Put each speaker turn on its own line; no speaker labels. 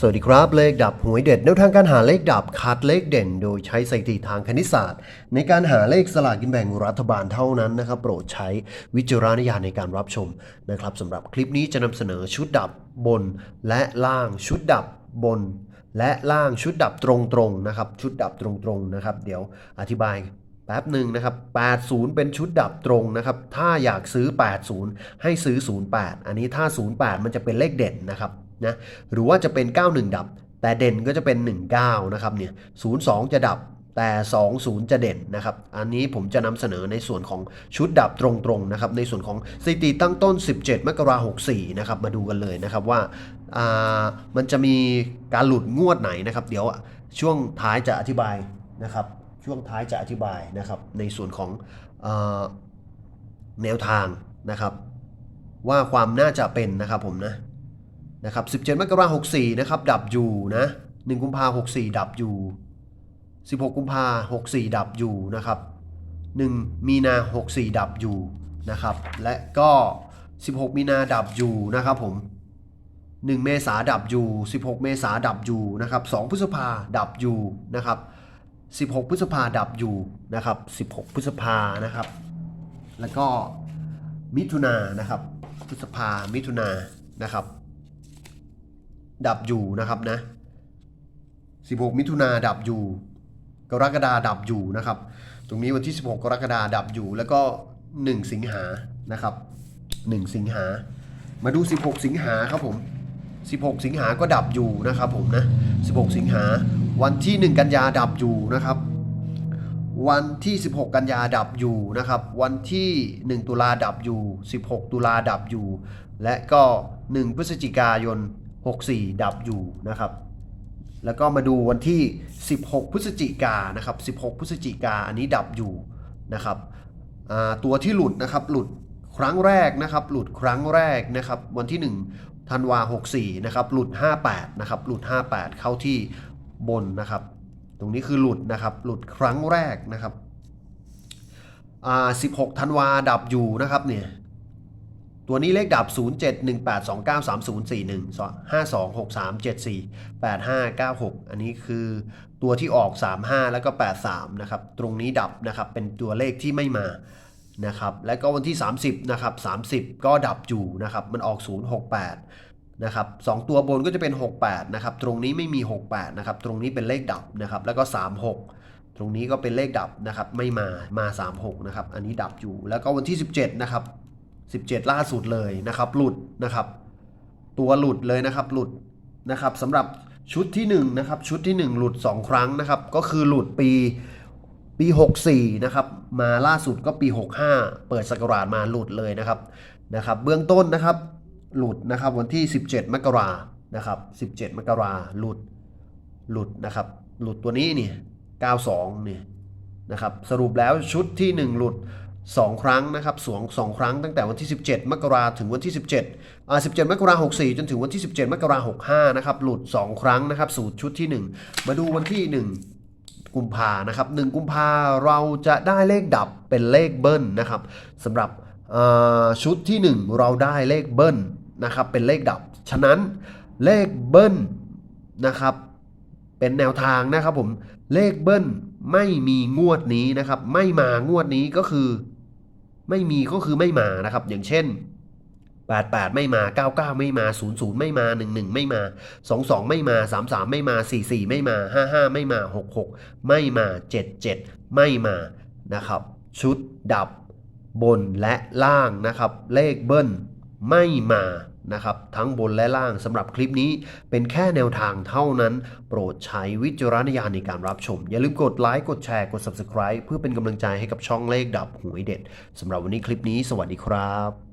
สวัสดีครับเลขดับหวยเด็ดแนวทางการหาเลขดับคัดเลขเด่น โดยใช้สถิติทางคณิตศาสตร์ ในการหาเลขสลากกินแบ่งรัฐบาลเท่านั้นนะครับ โปรดใช้วิจารณญาณในการรับชมนะครับสำหรับคลิปนี้จะนำเสนอชุดดับบนและล่างชุดดับบน และล่างชุดดับตรงๆนะครับชุดดับตรงๆนะครับ เดี๋ยวอธิบายแป๊บหนึ่งนะครับ 80 เป็นชุดดับตรงนะครับ ถ้าอยากซื้อ 80 ให้ซื้อ 08 อันนี้ถ้า 08 มันจะเป็นเลขเด่นนะครับ นะหรือว่าจะเป็น 91 ดับ แต่เด่นก็จะเป็น 19 นะครับเนี่ย02 จะดับแต่ 20 จะเด่นนะครับ อันนี้ผมจะนำเสนอในส่วนของชุดดับตรงๆนะครับ ในส่วนของสถิติตั้งต้น 17 มกราคม64 นะครับ มาดูกันเลยนะครับว่าามันจะมีการหลุดงวดไหนนะครับ เดี๋ยวช่วงท้ายจะอธิบายนะครับ ช่วงท้ายจะอธิบายนะครับ ในส่วนของอแนวทางนะครับ ว่าความน่าจะเป็นนะครับผมนะ นะครับ17 มกราคม64 นะครับ ดับอยู่นะ 1 กุมภา64 ดับอยู่ 16 กุมภา64 ดับอยู่นะครับ 1 มีนา 64 ดับอยู่นะครับ และก็ 16 มีนาดับอยู่นะครับผม 1 เมษาดับอยู่ 16 เมษาดับอยู่นะครับ 2 พฤษภาดับอยู่นะครับ 16 พฤษภาดับอยู่นะครับ 16 พฤษภานะครับ แล้วก็มิถุนานะครับ พฤษภามิถุนานะครับ ดับอยู่นะครับนะ 16 มิถุนาดับอยู่ กรกฎาดับอยู่นะครับ ตรงนี้วันที่ 16 กรกฎาดับอยู่ แล้วก็ 1 สิงหานะครับ 1 สิงหา มาดู 16 สิงหาครับผม 16 สิงหาก็ดับอยู่นะครับผมนะ 16 สิงหา วันที่ 1 กันยาดับอยู่นะครับวันที่ 16 กันยาดับอยู่นะครับ วันที่ 1 ตุลาดับอยู่ 16 ตุลาดับอยู่ และก็ 1 พฤศจิกายน 64 ดับอยู่นะครับ แล้วก็มาดูวันที่ 16 พฤศจิกานะครับ 16 พฤศจิกาอันนี้ดับอยู่นะครับตัวที่หลุดนะครับหลุดครั้งแรกนะครับ หลุดครั้งแรกนะครับ วันที่1ธันวา64นะครับหลุด 58นะครับหลุด 58 เข้าที่บนนะครับ ตรงนี้คือหลุดนะครับ หลุดครั้งแรกนะครับ16ธันวาดับอยู่นะครับเนี่ย ตัวนี้เลขดับ 0 7 1 8 2 9 3 0 4 1 5 2 6 3 7 4 8 5 9 6 อันนี้คือตัวที่ออก 35 แล้วก็ 83 นะครับ ตรงนี้ดับนะครับ เป็นตัวเลขที่ไม่มานะครับ และก็วันที่ 30 นะครับ 30 ก็ดับอยู่นะครับ มันออก 068 นะครับ2ตัวบนก็จะเป็น 68 นะครับ ตรงนี้ไม่มี 68 นะครับ ตรงนี้เป็นเลขดับนะครับ แล้วก็ 36ตรงนี้ก็เป็นเลขดับนะครับ ไม่มา มา 36 นะครับ อันนี้ดับอยู่ แล้วก็วันที่ 17 นะครับ 17 ล่าสุดเลยนะครับ หลุดนะครับ ตัวหลุดเลยนะครับ หลุดนะครับสำหรับชุดที่1นะครับ ชุดที่ 1 หลุด 2 ครั้งนะครับ ก็คือหลุดปีปี 64 นะครับ มาล่าสุดก็ปี 65 เปิดสกราชมาหลุดเลยนะครับนะครับ เบื้องต้นนะครับ หลุดนะครับวันที่ 17 มกรานะครับ 17 มกราหลุดหลุดนะครับ หลุดตัวนี้นี่92นี่นะครับ สรุปแล้วชุดที่ 1 หลุด 2 ครั้งนะครับสองสองครั้งตั้งแต่วันที่ 17 มกราถึงวันที่ 17อ่า17 มกราคม64จนถึงวันที่ 17 มกราคม65นะครับหลุด 2 ครั้งนะครับสูตรชุดที่ 1 มาดูวันที่ 1 กุมภานะครับ1กุมภาเราจะได้เลขดับเป็นเลขเบิ้ลนะครับสำหรับชุดที่ 1 เราได้เลขเบิ้ลนะครับเป็นเลขดับ ฉะนั้นเลขเบิ้ลนะครับเป็นแนวทางนะครับผมเลขเบิ้ลไม่มีงวดนี้นะครับ ไม่มางวดนี้ก็คือ ไม่มีก็คือไม่มานะครับ อย่างเช่น 88 ไม่มา 99 ไม่มา 00 ไม่มา 11 ไม่มา 22 ไม่มา 33 ไม่มา 44 ไม่มา 55 ไม่มา 66 ไม่มา 77 ไม่มานะครับ ชุดดับบนและล่างนะครับ เลขเบิ้ลไม่มา นะครับทั้งบนและล่างสำหรับคลิปนี้เป็นแค่แนวทางเท่านั้น โปรดใช้วิจารณญาณในการรับชม อย่าลืมกดไลค์กดแชร์กด Subscribe เพื่อเป็นกำลังใจให้กับช่องเลขดับหวยเด็ดสำหรับวันนี้คลิปนี้สวัสดีครับ